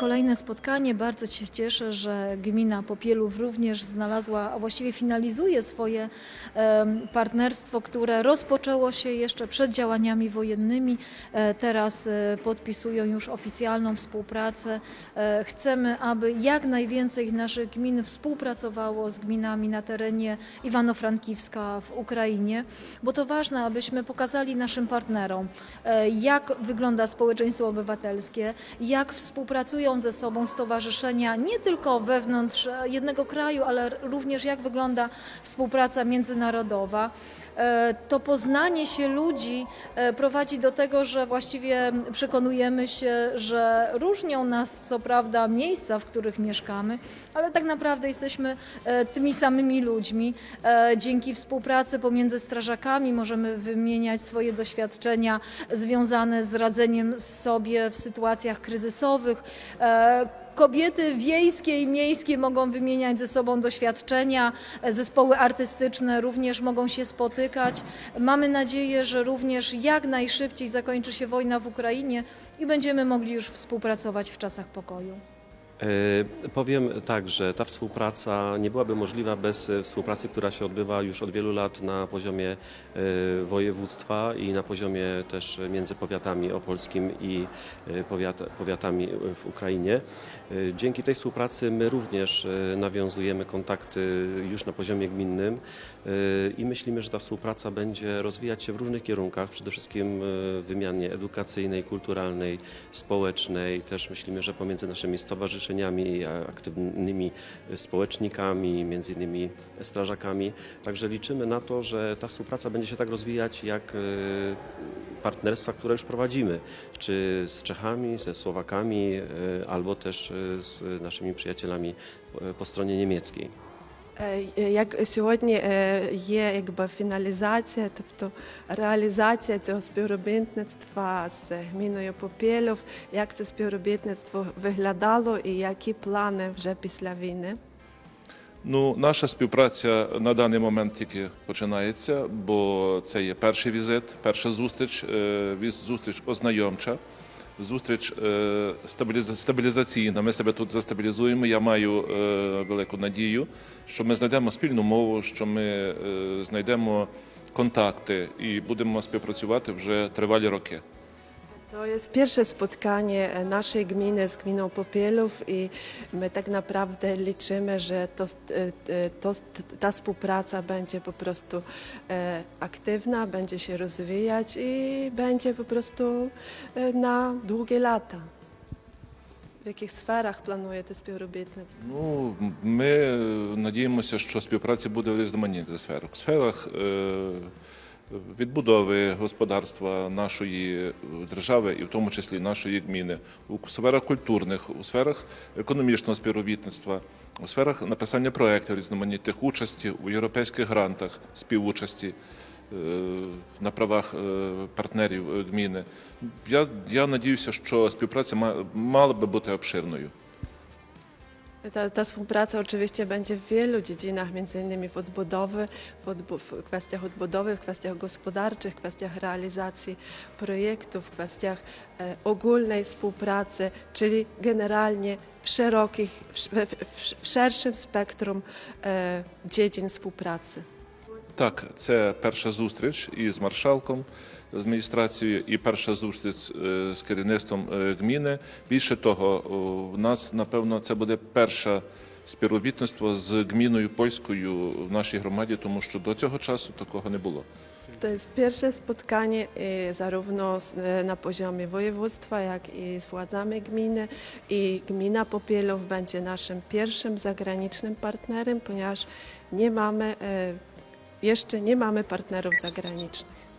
kolejne spotkanie. Bardzo się cieszę, że gmina Popielów również znalazła, a właściwie finalizuje swoje partnerstwo, które rozpoczęło się jeszcze przed działaniami wojennymi. E, Teraz e, podpisują już oficjalną współpracę. E, Chcemy, aby jak najwięcej naszych gmin współpracowało z gminami na terenie Iwano-Frankiwska w Ukrainie, bo to ważne, abyśmy pokazali naszym partnerom, jak wygląda społeczeństwo obywatelskie, jak współpracują ze sobą stowarzyszenia nie tylko wewnątrz e, jednego kraju, ale również jak wygląda współpraca międzynarodowa. E, To poznanie się ludzi e, prowadzi do tego, że właściwie przekonujemy się, że różnią nas co prawda miejsca, w których mieszkamy, ale tak naprawdę jesteśmy tymi samymi ludźmi. Dzięki współpracy pomiędzy strażakami możemy wymieniać swoje doświadczenia związane z radzeniem sobie w sytuacjach kryzysowych. E, Kobiety wiejskie i miejskie mogą wymieniać ze sobą doświadczenia, e, zespoły artystyczne również mogą się spotykać. Mamy nadzieję, że również jak najszybciej zakończy się wojna w Ukrainie i będziemy mogli już współpracować w czasach pokoju. E, Powiem tak, że ta współpraca nie byłaby możliwa bez e, współpracy, która się odbywa już od wielu lat na poziomie e, województwa i na poziomie też między powiatami opolskim i powiat, powiatami w Ukrainie. Dzięki tej współpracy my również nawiązujemy kontakty już na poziomie gminnym i myślimy, że ta współpraca będzie rozwijać się w różnych kierunkach, przede wszystkim w wymianie edukacyjnej, kulturalnej, społecznej. Też myślimy, że pomiędzy naszymi stowarzyszeniami, a aktywnymi społecznikami, między innymi strażakami. Także liczymy na to, że ta współpraca będzie się tak rozwijać jak e, partnerstwa, które już prowadzimy, czy z Czechami, ze Słowakami, e, albo też e, z naszymi przyjacielami e, po stronie niemieckiej. Е, Як сьогодні е, є якби фіналізація, тобто реалізація цього співробітництва з гміною Попєльов, як це співробітництво виглядало і які плани вже після війни? Ну, наша співпраця на даний момент тільки починається, бо це є перший візит, перша зустріч, е, зустріч ознайомча, зустріч е, стабілізаційна. Ми себе тут застабілізуємо. Я маю е, велику надію, що ми знайдемо спільну мову, що ми е, знайдемо контакти і будемо співпрацювати вже тривалі роки. To jest pierwsze spotkanie e, naszej gminy z gminą Popielów i my tak naprawdę liczymy, że to, e, e, to, ta współpraca będzie po prostu e, aktywna, będzie się rozwijać i będzie po prostu e, na długie lata. W jakich sferach planuje to spівробітництво? Ну, ми е, надіємося, що співпраця буде в різноманітних сферах. В сферах е, відбудови господарства нашої е, держави, і в тому числі нашої гміни, у сферах культурних, у сферах економічного співробітництва, у сферах написання проєктів різноманітних участі у європейських грантах співучасті. е, На правах е, партнерів гміни. Я, я надіюся, що співпраця ма- мала би бути обширною. Ta, ta współpraca oczywiście będzie w wielu dziedzinach, między innymi w odbudowy, w, odbu- w kwestiach odbudowy, w kwestiach gospodarczych, w kwestiach realizacji projektów, w kwestiach e, ogólnej współpracy, czyli generalnie w szerokich, w, w, w szerszym spektrum e, dziedzin współpracy. Так, це перша зустріч із маршалком з адміністрацією і перша зустріч е, з керівництвом е, гміни. Більше того, у нас напевно це буде перше співробітництво з гміною польською в нашій громаді, тому що до цього часу такого не було. To jest pierwsze spotkanie zarówno z, na poziomie województwa, jak i z władzami gminy i gmina Popielów będzie naszym pierwszym zagranicznym partnerem, ponieważ jeszcze nie mamy partnerów zagranicznych.